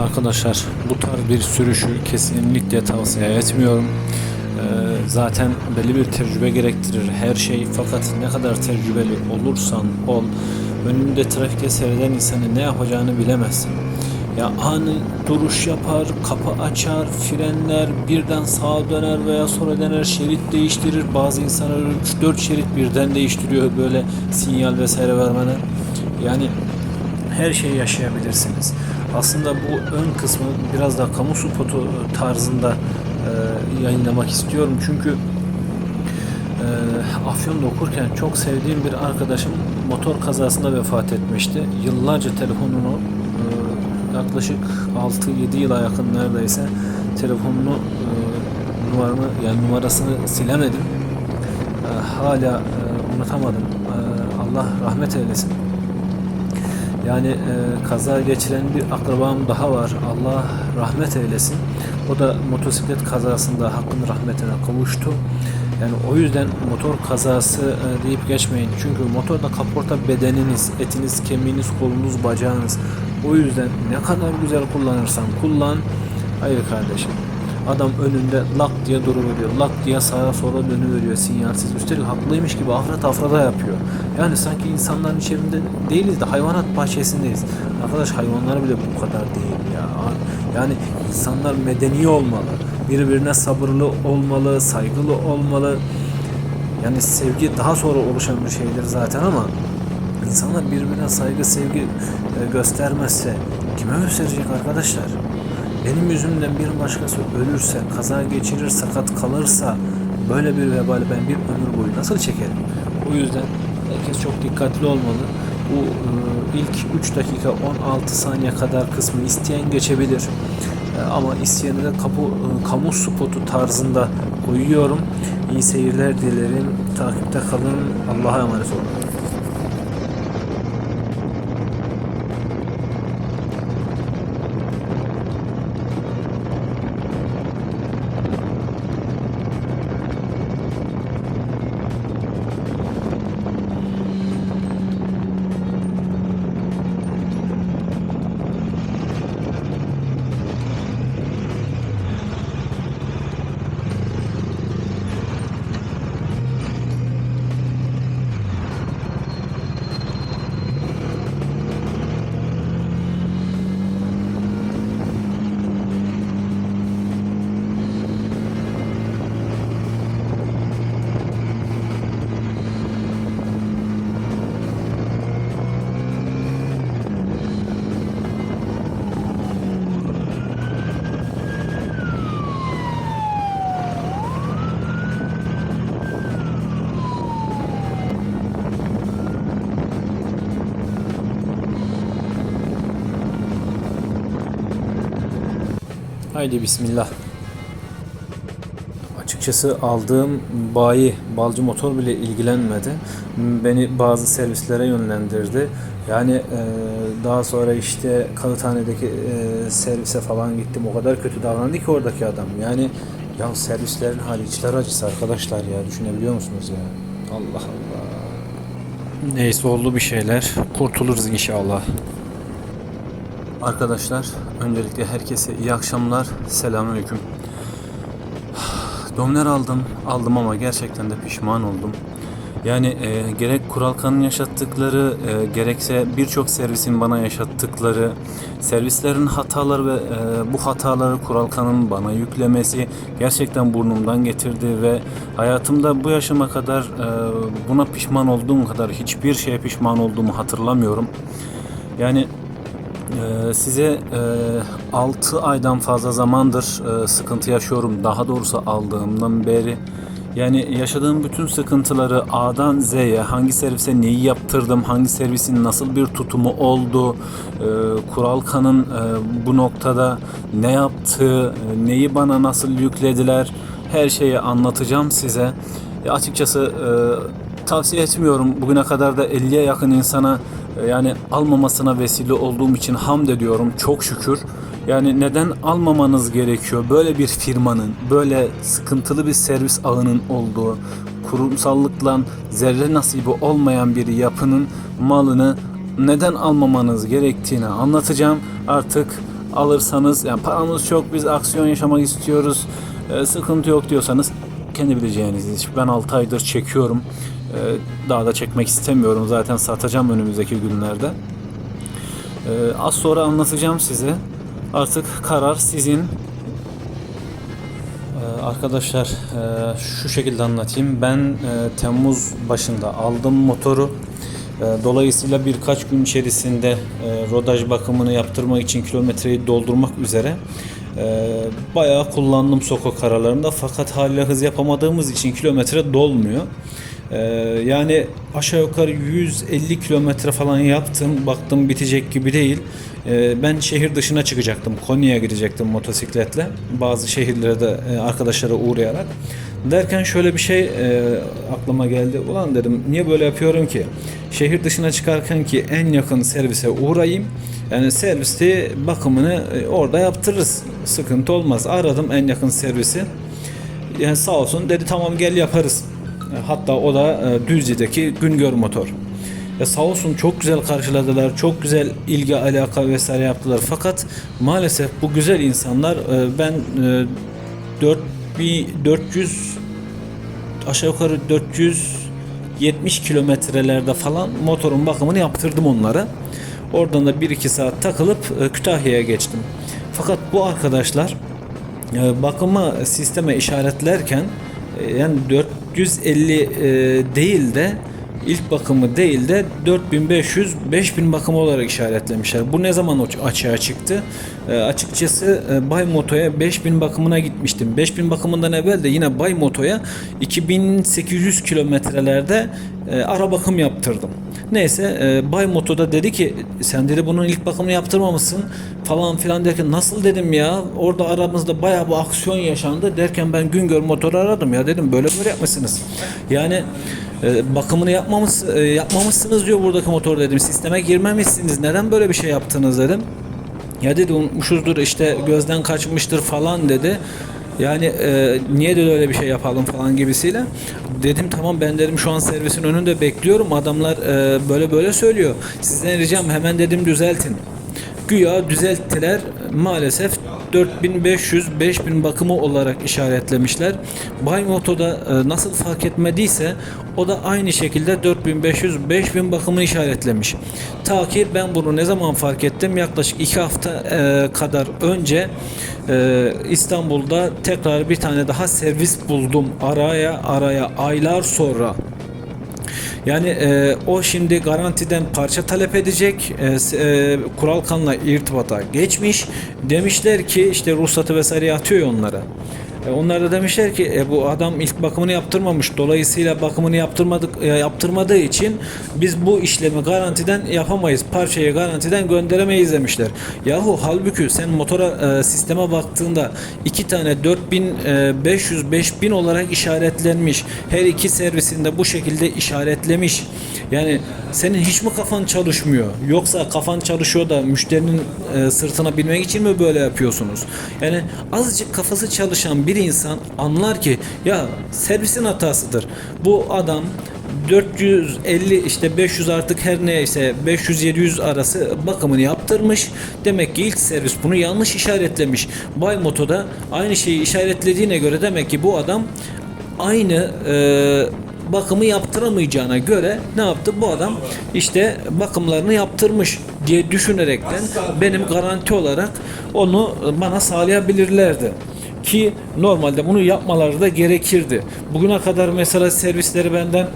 Arkadaşlar bu tarz bir sürüşü kesinlikle tavsiye etmiyorum. Ee, zaten belli bir tecrübe gerektirir her şey fakat ne kadar tecrübeli olursan ol önünde trafikte seyreden insanın ne yapacağını bilemezsin. Ya ani duruş yapar, kapı açar, frenler, birden sağa döner veya sola döner, şerit değiştirir. Bazı insanlar 3-4 şerit birden değiştiriyor böyle sinyal vesaire vermene. Yani her şeyi yaşayabilirsiniz. Aslında bu ön kısmı biraz daha kamu spotu tarzında e, yayınlamak istiyorum. Çünkü e, Afyon'da okurken çok sevdiğim bir arkadaşım motor kazasında vefat etmişti. Yıllarca telefonunu e, yaklaşık 6-7 yıla yakın neredeyse telefonunu e, numaramı yani numarasını silemedim. E, hala e, unutamadım. E, Allah rahmet eylesin. Yani e, kaza geçiren bir akrabam daha var. Allah rahmet eylesin. O da motosiklet kazasında hakkın rahmetine kavuştu. Yani o yüzden motor kazası e, deyip geçmeyin. Çünkü motorda kaporta bedeniniz, etiniz, kemiğiniz, kolunuz, bacağınız. O yüzden ne kadar güzel kullanırsan kullan. Hayır kardeşim. Adam önünde lak diye duruveriyor. Lak diye sağa sola dönüveriyor sinyalsiz. Üstelik haklıymış gibi afra tafrada yapıyor. Yani sanki insanların içerisinde değiliz de hayvanat bahçesindeyiz. Arkadaş hayvanlar bile bu kadar değil ya. Yani insanlar medeni olmalı. Birbirine sabırlı olmalı, saygılı olmalı. Yani sevgi daha sonra oluşan bir şeydir zaten ama insanlar birbirine saygı, sevgi e, göstermezse kime gösterecek arkadaşlar? Benim yüzümden bir başkası ölürse, kaza geçirir, sakat kalırsa böyle bir vebali ben bir ömür boyu nasıl çekerim? O yüzden herkes çok dikkatli olmalı. Bu e, ilk 3 dakika 16 saniye kadar kısmı isteyen geçebilir. E, ama isteyeni de kapu, e, kamu spotu tarzında koyuyorum. İyi seyirler dilerim. Takipte kalın. Allah'a emanet olun. Haydi bismillah. Açıkçası aldığım bayi balcı motor bile ilgilenmedi. Beni bazı servislere yönlendirdi. Yani e, daha sonra işte Kağıthane'deki e, servise falan gittim. O kadar kötü davrandı ki oradaki adam. Yani ya servislerin hali içler acısı arkadaşlar ya. Düşünebiliyor musunuz ya? Allah Allah. Neyse oldu bir şeyler. Kurtuluruz inşallah. Arkadaşlar öncelikle herkese iyi akşamlar. Selamünaleyküm. Dominer aldım. Aldım ama gerçekten de pişman oldum. Yani e, gerek Kuralkan'ın yaşattıkları e, gerekse birçok servisin bana yaşattıkları servislerin hataları ve e, bu hataları Kuralkan'ın bana yüklemesi gerçekten burnumdan getirdi ve hayatımda bu yaşıma kadar e, buna pişman olduğum kadar hiçbir şeye pişman olduğumu hatırlamıyorum. Yani size e, 6 aydan fazla zamandır e, sıkıntı yaşıyorum. Daha doğrusu aldığımdan beri. Yani yaşadığım bütün sıkıntıları A'dan Z'ye hangi servise neyi yaptırdım, hangi servisin nasıl bir tutumu oldu, e, Kuralkan'ın e, bu noktada ne yaptığı, e, neyi bana nasıl yüklediler her şeyi anlatacağım size. E, açıkçası e, tavsiye etmiyorum. Bugüne kadar da 50'ye yakın insana e, yani almamasına vesile olduğum için hamd ediyorum. Çok şükür. Yani neden almamanız gerekiyor? Böyle bir firmanın, böyle sıkıntılı bir servis ağının olduğu, kurumsallıkla zerre nasibi olmayan bir yapının malını neden almamanız gerektiğini anlatacağım. Artık alırsanız yani paramız çok biz aksiyon yaşamak istiyoruz e, sıkıntı yok diyorsanız kendi bileceğiniz iş. Ben 6 aydır çekiyorum. E, daha da çekmek istemiyorum. Zaten satacağım önümüzdeki günlerde. E, az sonra anlatacağım size. Artık karar sizin. Ee, Arkadaşlar e, şu şekilde anlatayım. Ben e, Temmuz başında aldım motoru. E, Dolayısıyla birkaç gün içerisinde rodaj bakımını yaptırmak için kilometreyi doldurmak üzere bayağı kullandım sokak aralarında. Fakat hala hız yapamadığımız için kilometre dolmuyor. E, Yani aşağı yukarı 150 kilometre falan yaptım. Baktım bitecek gibi değil. E, Ben şehir dışına çıkacaktım. Konya'ya gidecektim motosikletle. Bazı şehirlere de e, arkadaşlara uğrayarak. Derken şöyle bir şey e, aklıma geldi. Ulan dedim niye böyle yapıyorum ki? Şehir dışına çıkarken ki en yakın servise uğrayayım. Yani serviste bakımını e, orada yaptırırız. Sıkıntı olmaz. Aradım en yakın servisi. Yani sağ olsun dedi tamam gel yaparız. E, Hatta o da e, Düzce'deki Güngör Motor. Ya sağ olsun çok güzel karşıladılar. Çok güzel ilgi alaka vesaire yaptılar. Fakat maalesef bu güzel insanlar e, ben e, 4400 aşağı yukarı 470 kilometrelerde falan motorun bakımını yaptırdım onlara. Oradan da 1-2 saat takılıp e, Kütahya'ya geçtim. Fakat bu arkadaşlar e, bakıma sisteme işaretlerken e, yani 450 e, değil de ilk bakımı değil de 4500 5000 bakımı olarak işaretlemişler. Bu ne zaman açığa çıktı? E, açıkçası e, Bay Moto'ya 5000 bakımına gitmiştim. 5000 bakımından evvel de yine Bay Moto'ya 2800 kilometrelerde e, ara bakım yaptırdım. Neyse e, Bay Moto'da dedi ki sen dedi bunun ilk bakımını yaptırmamışsın falan filan derken nasıl dedim ya orada aramızda bayağı bu aksiyon yaşandı derken ben Güngör Motor'u aradım ya dedim böyle böyle yapmışsınız. Yani e, bakımını yapmamış, e, yapmamışsınız diyor buradaki motor dedim. Sisteme girmemişsiniz. Neden böyle bir şey yaptınız dedim. Ya dedi unutmuşuzdur işte gözden kaçmıştır falan dedi. Yani e, niye de öyle bir şey yapalım falan gibisiyle. Dedim tamam ben dedim şu an servisin önünde bekliyorum. Adamlar e, böyle böyle söylüyor. Sizden ricam hemen dedim düzeltin. Güya düzelttiler. Maalesef 4500-5000 bakımı olarak işaretlemişler. Bay Moto'da e, nasıl fark etmediyse o da aynı şekilde 4500-5000 bakımını işaretlemiş. Ta ki ben bunu ne zaman fark ettim? Yaklaşık 2 hafta e, kadar önce e, İstanbul'da tekrar bir tane daha servis buldum. Araya araya aylar sonra. Yani e, o şimdi garantiden parça talep edecek. E, e, Kuralkan'la irtibata geçmiş. Demişler ki işte ruhsatı vesaire atıyor onlara. E, onlar da demişler ki e, bu adam ilk bakımını yaptırmamış. Dolayısıyla bakımını yaptırmadık e, yaptırmadığı için biz bu işlemi garantiden yapamayız. Parçayı garantiden gönderemeyiz demişler. Yahu halbuki sen motora e, sisteme baktığında iki tane 4500 5000 olarak işaretlenmiş. Her iki servisinde bu şekilde işaretlemiş. Yani senin hiç mi kafan çalışmıyor? Yoksa kafan çalışıyor da müşterinin e, sırtına binmek için mi böyle yapıyorsunuz? Yani azıcık kafası çalışan bir insan anlar ki ya servisin hatasıdır. Bu adam 450 işte 500 artık her neyse 500-700 arası bakımını yaptırmış. Demek ki ilk servis bunu yanlış işaretlemiş. Bay Moto'da aynı şeyi işaretlediğine göre demek ki bu adam aynı e, bakımı yaptıramayacağına göre ne yaptı bu adam işte bakımlarını yaptırmış diye düşünerekten benim garanti olarak onu bana sağlayabilirlerdi ki normalde bunu yapmaları da gerekirdi. Bugüne kadar mesela servisleri benden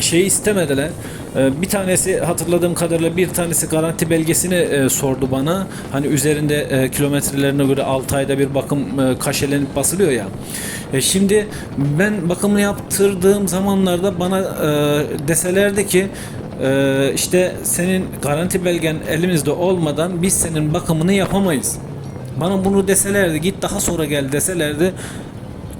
şey istemediler. Ee, Bir tanesi hatırladığım kadarıyla bir tanesi garanti belgesini e, sordu bana. Hani üzerinde e, kilometrelerine göre 6 ayda bir bakım e, kaşelenip basılıyor ya. E, şimdi ben bakımını yaptırdığım zamanlarda bana deselerdi ki işte senin garanti belgen elimizde olmadan biz senin bakımını yapamayız. Bana bunu deselerdi git daha sonra gel deselerdi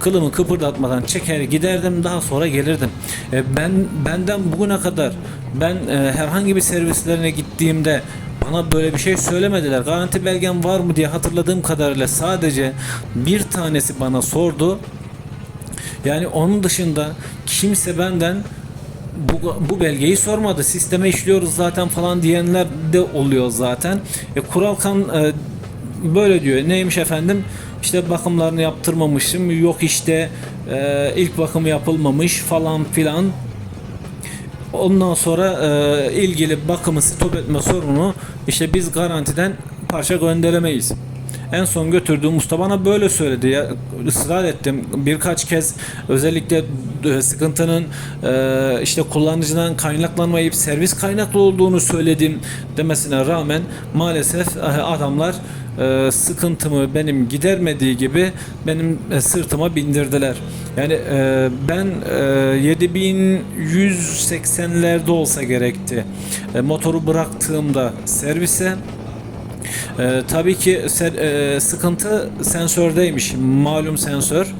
kılımı kıpırdatmadan çeker giderdim daha sonra gelirdim. E, ben benden bugüne kadar ben e, herhangi bir servislerine gittiğimde bana böyle bir şey söylemediler. Garanti belgen var mı diye hatırladığım kadarıyla sadece bir tanesi bana sordu. Yani onun dışında kimse benden bu, bu belgeyi sormadı. Sisteme işliyoruz zaten falan diyenler de oluyor zaten. E, Kuralkan e, böyle diyor. Neymiş efendim? İşte bakımlarını yaptırmamışım. Yok işte e, ilk bakım yapılmamış falan filan. Ondan sonra e, ilgili bakımı stop etme sorunu işte biz garantiden parça gönderemeyiz. En son götürdüğüm usta bana böyle söyledi ya ısrar ettim birkaç kez özellikle e, sıkıntının e, işte kullanıcıdan kaynaklanmayıp servis kaynaklı olduğunu söyledim demesine rağmen maalesef e, adamlar e, sıkıntımı benim gidermediği gibi benim e, sırtıma bindirdiler. Yani e, ben e, 7180'lerde olsa gerekti. Motoru bıraktığımda servise tabii ki sıkıntı sensördeymiş. Malum sensör.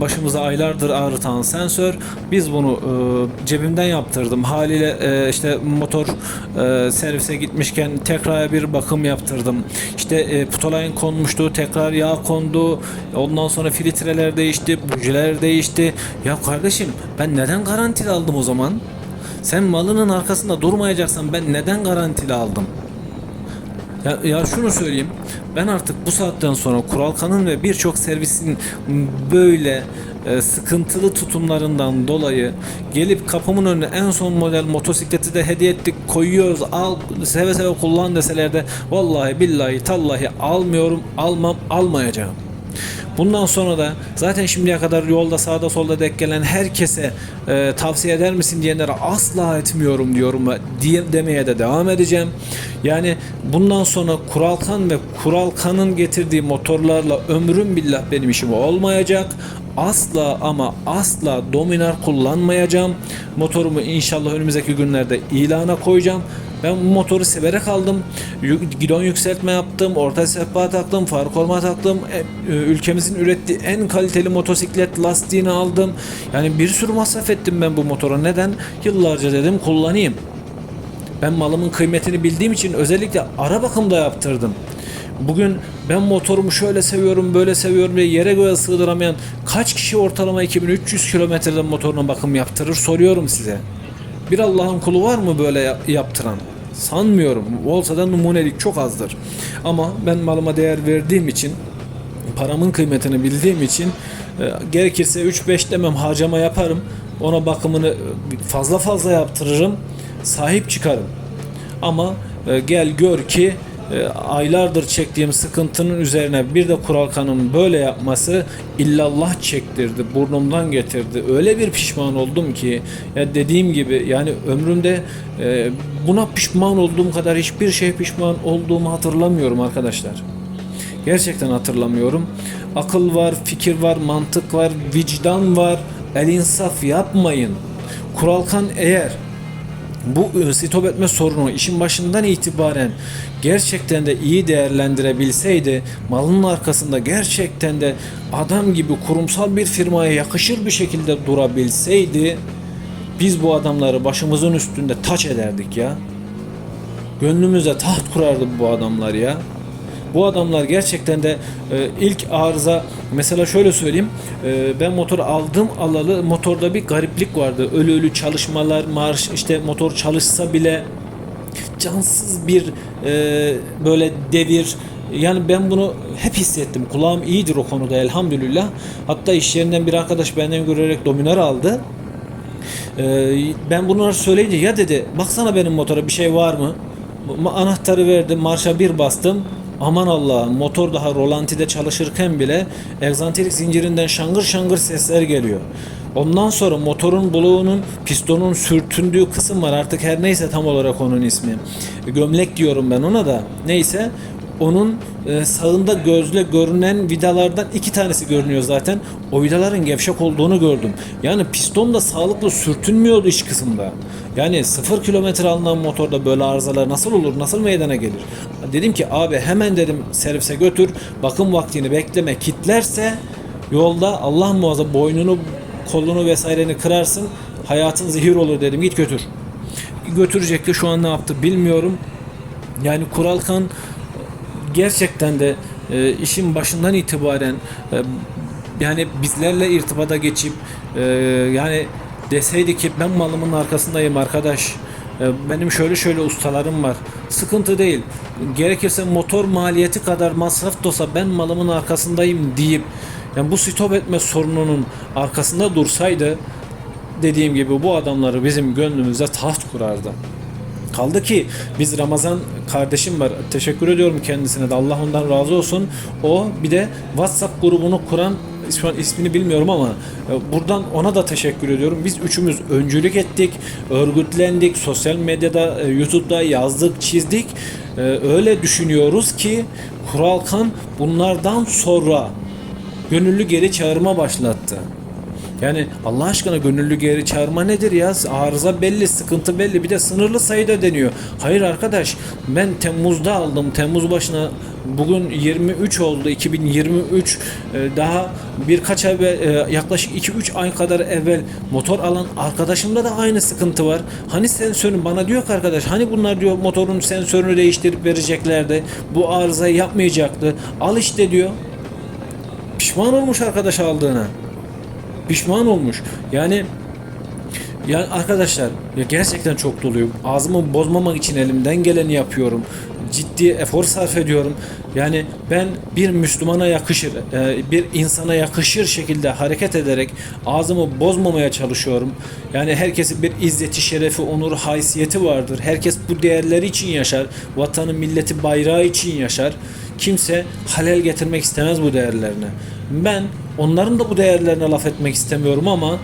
Başımıza aylardır ağrıtan sensör. Biz bunu e, cebimden yaptırdım. Haliyle e, işte motor e, servise gitmişken tekrar bir bakım yaptırdım. İşte e, putolayın konmuştu, tekrar yağ kondu. Ondan sonra filtreler değişti, bujiler değişti. Ya kardeşim ben neden garantili aldım o zaman? Sen malının arkasında durmayacaksan ben neden garantili aldım? Ya, ya şunu söyleyeyim. Ben artık bu saatten sonra Kuralkan'ın ve birçok servisin böyle e, sıkıntılı tutumlarından dolayı gelip kapımın önüne en son model motosikleti de hediye ettik koyuyoruz al seve seve kullan deseler de vallahi billahi tallahi almıyorum almam almayacağım. Bundan sonra da zaten şimdiye kadar yolda sağda solda denk gelen herkese e, tavsiye eder misin diyenlere asla etmiyorum diyorum ve diye, demeye de devam edeceğim. Yani bundan sonra Kuralkan ve Kuralkan'ın getirdiği motorlarla ömrüm billah benim işim olmayacak. Asla ama asla dominar kullanmayacağım. Motorumu inşallah önümüzdeki günlerde ilana koyacağım. Ben bu motoru severek aldım. Gidon yükseltme yaptım, orta sehpa taktım, far koruma taktım. E, e, ülkemizin ürettiği en kaliteli motosiklet lastiğini aldım. Yani bir sürü masraf ettim ben bu motora. Neden? Yıllarca dedim kullanayım. Ben malımın kıymetini bildiğim için özellikle ara bakımda yaptırdım. Bugün ben motorumu şöyle seviyorum, böyle seviyorum diye yere göğe sığdıramayan kaç kişi ortalama 2300 kilometrede motoruna bakım yaptırır soruyorum size. Bir Allah'ın kulu var mı böyle ya- yaptıran? Sanmıyorum. Olsa da numunelik çok azdır. Ama ben malıma değer verdiğim için paramın kıymetini bildiğim için e, gerekirse 3-5 demem harcama yaparım. Ona bakımını e, fazla fazla yaptırırım. Sahip çıkarım. Ama e, gel gör ki e, aylardır çektiğim sıkıntının üzerine bir de Kuralkan'ın böyle yapması illallah çektirdi, burnumdan getirdi. Öyle bir pişman oldum ki ya dediğim gibi yani ömrümde e, buna pişman olduğum kadar hiçbir şey pişman olduğumu hatırlamıyorum arkadaşlar. Gerçekten hatırlamıyorum. Akıl var, fikir var, mantık var, vicdan var. El insaf yapmayın. Kuralkan eğer bu e, stop etme sorunu işin başından itibaren gerçekten de iyi değerlendirebilseydi malının arkasında gerçekten de adam gibi kurumsal bir firmaya yakışır bir şekilde durabilseydi biz bu adamları başımızın üstünde taç ederdik ya. Gönlümüzde taht kurardı bu adamlar ya. Bu adamlar gerçekten de e, ilk arıza mesela şöyle söyleyeyim e, ben motor aldım alalı motorda bir gariplik vardı. Ölü ölü çalışmalar marş işte motor çalışsa bile cansız bir e, böyle devir. Yani ben bunu hep hissettim. Kulağım iyidir o konuda elhamdülillah. Hatta iş yerinden bir arkadaş benden görerek dominar aldı. Ee, ben bunları söyleyince ya dedi baksana benim motora bir şey var mı? Anahtarı verdim marşa bir bastım. Aman Allah motor daha rolantide çalışırken bile egzantrik zincirinden şangır şangır sesler geliyor. Ondan sonra motorun bloğunun pistonun sürtündüğü kısım var artık her neyse tam olarak onun ismi. Gömlek diyorum ben ona da. Neyse onun e, sağında gözle görünen vidalardan iki tanesi görünüyor zaten. O vidaların gevşek olduğunu gördüm. Yani piston da sağlıklı sürtünmüyordu iç kısımda. Yani sıfır kilometre alınan motorda böyle arızalar nasıl olur, nasıl meydana gelir? Dedim ki abi hemen dedim servise götür, bakım vaktini bekleme, kitlerse yolda Allah muhafaza boynunu, kolunu vesaireni kırarsın, hayatın zehir olur dedim git götür. Götürecekti şu an ne yaptı bilmiyorum. Yani Kuralkan gerçekten de e, işin başından itibaren e, yani bizlerle irtibata geçip e, yani deseydi ki ben malımın arkasındayım arkadaş E, benim şöyle şöyle ustalarım var. Sıkıntı değil. Gerekirse motor maliyeti kadar masraf da olsa ben malımın arkasındayım deyip yani bu stop etme sorununun arkasında dursaydı dediğim gibi bu adamları bizim gönlümüzde taht kurardı. Kaldı ki biz Ramazan kardeşim var. Teşekkür ediyorum kendisine de. Allah ondan razı olsun. O bir de WhatsApp grubunu kuran şu an ismini bilmiyorum ama e, buradan ona da teşekkür ediyorum. Biz üçümüz öncülük ettik, örgütlendik, sosyal medyada, e, YouTube'da yazdık, çizdik. E, Öyle düşünüyoruz ki Kuralkan bunlardan sonra gönüllü geri çağırma başlattı. Yani Allah aşkına gönüllü geri çağırma nedir ya? Arıza belli, sıkıntı belli. Bir de sınırlı sayıda deniyor. Hayır arkadaş ben Temmuz'da aldım. Temmuz başına bugün 23 oldu. 2023 Ee, daha birkaç ay evvel, e, yaklaşık 2-3 ay kadar evvel motor alan arkadaşımda da aynı sıkıntı var. Hani sensörün bana diyor ki arkadaş hani bunlar diyor motorun sensörünü değiştirip vereceklerdi. Bu arızayı yapmayacaktı. Al işte diyor. Pişman olmuş arkadaş aldığına pişman olmuş. Yani yani arkadaşlar ya gerçekten çok doluyum. Ağzımı bozmamak için elimden geleni yapıyorum. Ciddi efor sarf ediyorum. Yani ben bir Müslümana yakışır, e, bir insana yakışır şekilde hareket ederek ağzımı bozmamaya çalışıyorum. Yani herkesin bir izzeti, şerefi, onuru, haysiyeti vardır. Herkes bu değerleri için yaşar. Vatanı, milleti, bayrağı için yaşar. Kimse halel getirmek istemez bu değerlerine. Ben onların da bu değerlerine laf etmek istemiyorum ama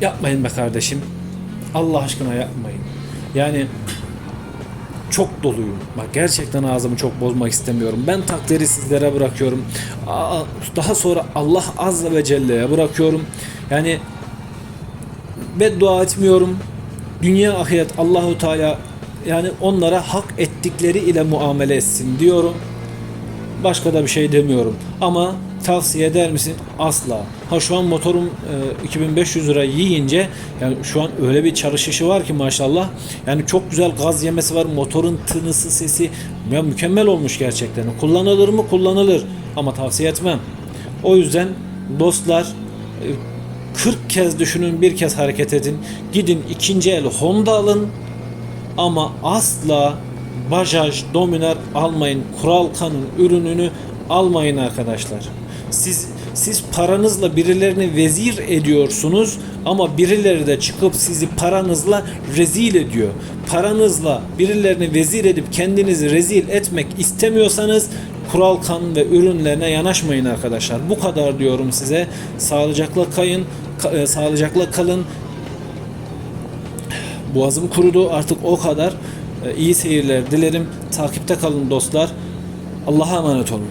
yapmayın be kardeşim. Allah aşkına yapmayın. Yani çok doluyum. Bak gerçekten ağzımı çok bozmak istemiyorum. Ben takdiri sizlere bırakıyorum. Daha sonra Allah Azze ve Celle'ye bırakıyorum. Yani beddua etmiyorum. Dünya ahiret Allahu Teala yani onlara hak ettikleri ile muamele etsin diyorum. Başka da bir şey demiyorum. Ama tavsiye eder misin? Asla. Ha şu an motorum e, 2500 lira yiyince yani şu an öyle bir çalışışı var ki maşallah. Yani çok güzel gaz yemesi var. Motorun tınısı sesi ya mükemmel olmuş gerçekten. Kullanılır mı? Kullanılır. Ama tavsiye etmem. O yüzden dostlar e, 40 kez düşünün bir kez hareket edin. Gidin ikinci el Honda alın ama asla Bajaj, Dominar almayın. Kuralkan'ın ürününü almayın arkadaşlar. Siz siz paranızla birilerini vezir ediyorsunuz ama birileri de çıkıp sizi paranızla rezil ediyor. Paranızla birilerini vezir edip kendinizi rezil etmek istemiyorsanız Kuralkan ve ürünlerine yanaşmayın arkadaşlar. Bu kadar diyorum size. Sağlıcakla kayın, ka- e, sağlıcakla kalın. Boğazım kurudu artık o kadar. Ee, İyi seyirler dilerim. Takipte kalın dostlar. Allah'a emanet olun.